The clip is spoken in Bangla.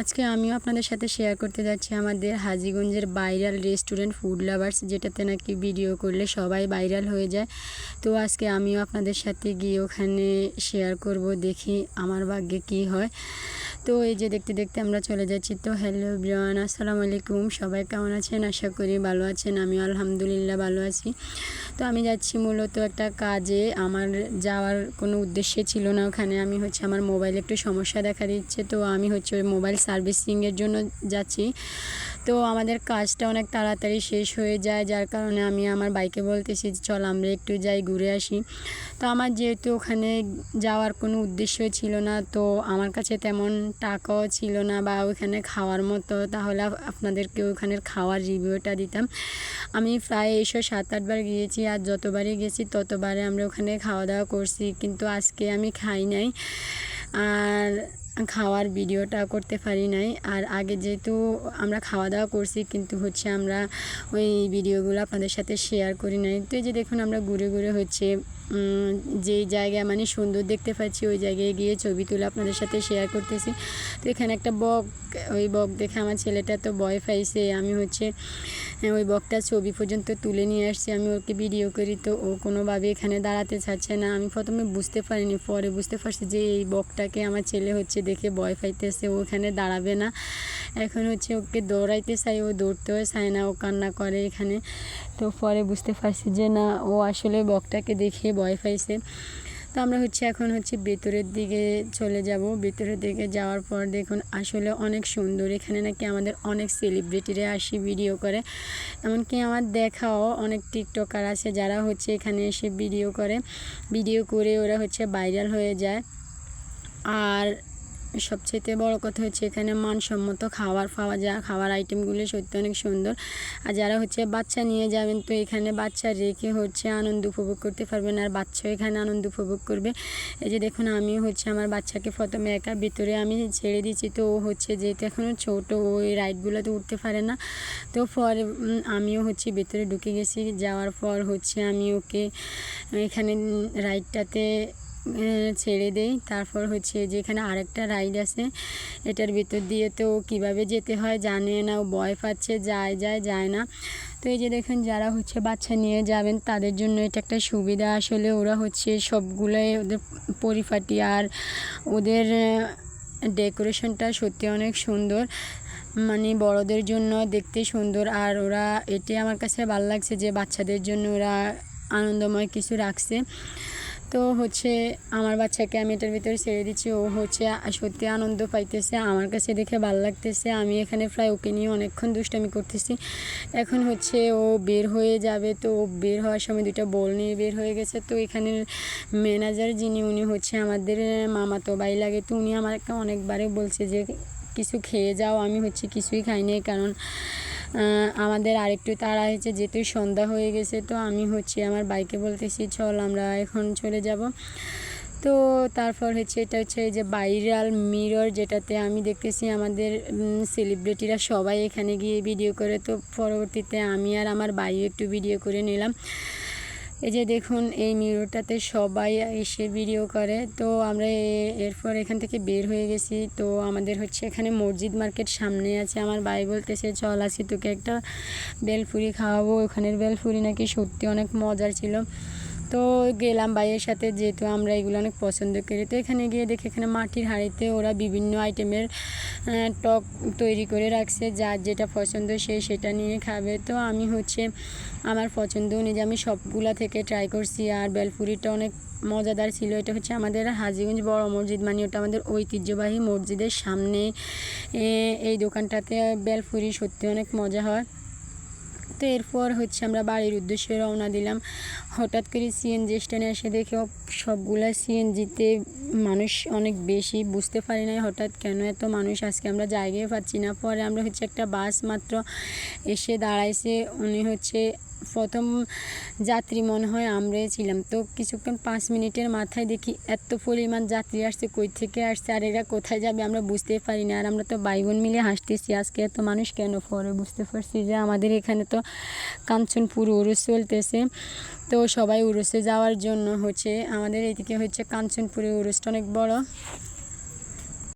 আজকে আমিও আপনাদের সাথে শেয়ার করতে যাচ্ছি আমাদের হাজিগঞ্জের ভাইরাল রেস্টুরেন্ট ফুড লাভার্স যেটাতে নাকি ভিডিও করলে সবাই ভাইরাল হয়ে যায়। তো আজকে আমিও আপনাদের সাথে গিয়ে ওখানে শেয়ার করব, দেখি আমার ভাগ্যে কি হয়। তো এই যে দেখতে দেখতে আমরা চলে যাচ্ছি, তো হ্যালো ব্রিয়ান আসসালামু আলাইকুম। সবাই কেমন আছেন? আশা করি ভালো আছেন, আমিও আলহামদুলিল্লাহ ভালো আছি। তো আমি যাচ্ছি মূলত একটা কাজে, আমার যাওয়ার কোনো উদ্দেশ্যে ছিল না ওখানে। আমি হচ্ছে আমার মোবাইলে একটু সমস্যা দেখা দিচ্ছে, তো আমি হচ্ছে ওই মোবাইল সার্ভিসিংয়ের জন্য যাচ্ছি। তো আমাদের কাজটা অনেক তাড়াতাড়ি শেষ হয়ে যায়, যার কারণে আমি আমার বাইকে বলতেছি, চল আমরা একটু যাই, ঘুরে আসি। তো আমার যেহেতু ওখানে যাওয়ার কোনো উদ্দেশ্য ছিল না, তো আমার কাছে তেমন টাকাও ছিল না বা ওইখানে খাওয়ার মতো, তাহলে আপনাদেরকে ওখানের খাওয়ার রিভিউটা দিতাম। আমি প্রায় এইসব সাত আটবার গিয়েছি আর যতবারই গেছি ততবারে আমরা ওখানে খাওয়া দাওয়া করছি, কিন্তু আজকে আমি খাই নাই। আর খাওয়ার ভিডিওটা করতে পারি নাই। আর আগে যেহেতু আমরা খাওয়া দাওয়া করছি, কিন্তু হচ্ছে আমরা ওই ভিডিওগুলো আপনাদের সাথে শেয়ার করি নাই। তো এই যে দেখুন আমরা ঘুরে ঘুরে হচ্ছে যেই জায়গায় মানে সুন্দর দেখতে পাচ্ছি, ওই জায়গায় গিয়ে ছবি তুলে আপনাদের সাথে শেয়ার করতেছি। তো এখানে একটা বক, ওই বক দেখে আমার ছেলেটা তো ভয় পাইছে। আমি হচ্ছে ওই বকটা ছবি পর্যন্ত তুলে নিয়ে আসছি। আমি ওকে ভিডিও করি, তো ও কোনোভাবে এখানে দাঁড়াতে চাচ্ছে না। আমি প্রথমে বুঝতে পারিনি, পরে বুঝতে পারছি যে এই বকটাকে আমার ছেলে হচ্ছে দেখে ভয় পাইতেছে, ও ওখানে দাঁড়াবে না। এখন হচ্ছে ওকে দৌড়াইতে চাই, ও দৌড়তেও চায় না, ও কান্না করে এখানে। তো পরে বুঝতে পারছি যে না, ও আসলে বকটাকে দেখে ভয় পাইছে। তো আমরা হচ্ছে এখন হচ্ছে ভেতরের দিকে চলে যাব। ভেতরের দিকে যাওয়ার পর দেখুন আসলে অনেক সুন্দর। এখানে নাকি আমাদের অনেক সেলিব্রিটিরা আসি ভিডিও করে। এমনকি আমার দেখাও অনেক টিকটকার আছে যারা হচ্ছে এখানে এসে ভিডিও করে। ভিডিও করে ওরা হচ্ছে ভাইরাল হয়ে যায়। আর সবচেয়ে বড় কথা হচ্ছে এখানে মানসম্মত খাবার পাওয়া যায়। খাবার আইটেমগুলো সত্যি অনেক সুন্দর। আর যারা হচ্ছে বাচ্চা নিয়ে যাবেন, তো এখানে বাচ্চা রেখে হচ্ছে আনন্দ উপভোগ করতে পারবেন আর বাচ্চাও এখানে আনন্দ উপভোগ করবে। এই যে দেখুন, আমি হচ্ছে আমার বাচ্চাকে প্রথমে একা ভিতরে আমি ছেড়ে দিচ্ছি, তো ও হচ্ছে যেহেতু এখনও ছোটো ওই রাইডগুলোতে উঠতে পারে না। তো পরে আমিও হচ্ছে ভেতরে ঢুকে গেছি। যাওয়ার পর হচ্ছে আমি ওকে এখানে রাইডটাতে ছেড়ে দেই। তারপর হচ্ছে যেখানে আরেকটা রাইড আছে, এটার ভিতর দিয়ে তো কীভাবে যেতে হয় জানে না, ও ভয় পাচ্ছে, যায় যায় যায় না। তো এই যে দেখুন, যারা হচ্ছে বাচ্চা নিয়ে যাবেন, তাদের জন্য এটা একটা সুবিধা। আসলে ওরা হচ্ছে সবগুলোই ওদের পরিপাটি আর ওদের ডেকোরেশনটা সত্যি অনেক সুন্দর। মানে বড়দের জন্য দেখতে সুন্দর। আর ওরা, এটাই আমার কাছে ভালো লাগছে যে বাচ্চাদের জন্য ওরা আনন্দময় কিছু রাখছে। তো হচ্ছে আমার বাচ্চাকে আমি এটার ভিতরে ছেড়ে দিচ্ছি। ও হচ্ছে সত্যি আনন্দ পাইতেছে, আমার কাছে দেখে ভালো লাগতেছে। আমি এখানে প্রায় ওকে নিয়ে অনেকক্ষণ দুষ্টামি করতেছি। এখন হচ্ছে ও বের হয়ে যাবে, তো ও বের হওয়ার সময় দুটা বল নিয়ে বের হয়ে গেছে। তো এখানের ম্যানেজার যিনি, উনি হচ্ছে আমাদের, মামাতো বাই লাগে, তো উনি আমাকে অনেকবারে বলছে যে কিছু খেয়ে যাও, আমি হচ্ছে কিছুই খাইনি কারণ আমাদের আরেকটু তাড়া হয়েছে, যেহেতু সন্ধ্যা হয়ে গেছে, তো আমি হচ্ছে আমার বাইকে বলতেছি, চল আমরা এখন চলে যাব। তো তারপর হচ্ছে এটা হচ্ছে এই যে ভাইরাল মিরর যেটাতে আমি দেখতেছি আমাদের সেলিব্রিটিরা সবাই এখানে গিয়ে ভিডিও করে। তো পরবর্তীতে আমি আর আমার বাইও একটু ভিডিও করে নিলাম। এই যে দেখুন, এই মিররটাতে সবাই এসে ভিডিও করে। তো আমরা এরপর এখান থেকে বের হয়ে গেছি। তো আমাদের হচ্ছে এখানে মসজিদ মার্কেট সামনে আছে। আমার ভাই বলতেছে, চল আসি তোকে একটা বেলফুরি খাওয়াবো। ওখানের বেলফুরি নাকি সত্যি অনেক মজার ছিল। তো গেলাম ভাইয়ের সাথে, যেহেতু আমরা এগুলো অনেক পছন্দ করি। তো এখানে গিয়ে দেখে এখানে মাটির হাঁড়িতে ওরা বিভিন্ন আইটেমের টক তৈরি করে রাখছে, যার যেটা পছন্দ সে সেটা নিয়ে খাবে। তো আমি হচ্ছে আমার পছন্দ অনুযায়ী আমি সবগুলা থেকে ট্রাই করছি, আর বেলপুরিটা অনেক মজাদার ছিল। এটা হচ্ছে আমাদের হাজিগঞ্জ বড় মসজিদ মানে ওটা আমাদের ঐতিহ্যবাহী মসজিদের সামনে এই দোকানটাতে বেলপুরি সত্যি অনেক মজা হয়। তো এরপর হচ্ছে আমরা বাড়ির উদ্দেশ্যে রওনা দিলাম। হঠাৎ করে সিএনজি স্ট্যান্ডে এসে দেখে সবগুলা সিএনজিতে মানুষ অনেক বেশি বুঝতে পারি না হঠাৎ কেন এত মানুষ? আজকে আমরা জায়গায় পাচ্ছি না। পরে আমরা হচ্ছে একটা বাস মাত্র এসে দাঁড়াইছে। উনি হচ্ছে প্রথম যাত্রী মনে হয় আমরাই ছিলাম। তো কিছুক্ষণ পাঁচ মিনিটের মাথায় দেখি এত পরিমাণ যাত্রী আসছে, কই থেকে আসছে, আর এরা কোথায় যাবে আমরা বুঝতেই পারি না। আর আমরা তো ভাই মিলে হাসতেছি, আজকে এত মানুষ কেন পরে বুঝতে পারছি যে আমাদের এখানে তো কাঞ্চনপুর উরুস চলতেছে। তো সবাই উরুসে যাওয়ার জন্য হচ্ছে, আমাদের এদিকে হচ্ছে কাঞ্চনপুরে উরুসটা অনেক বড়।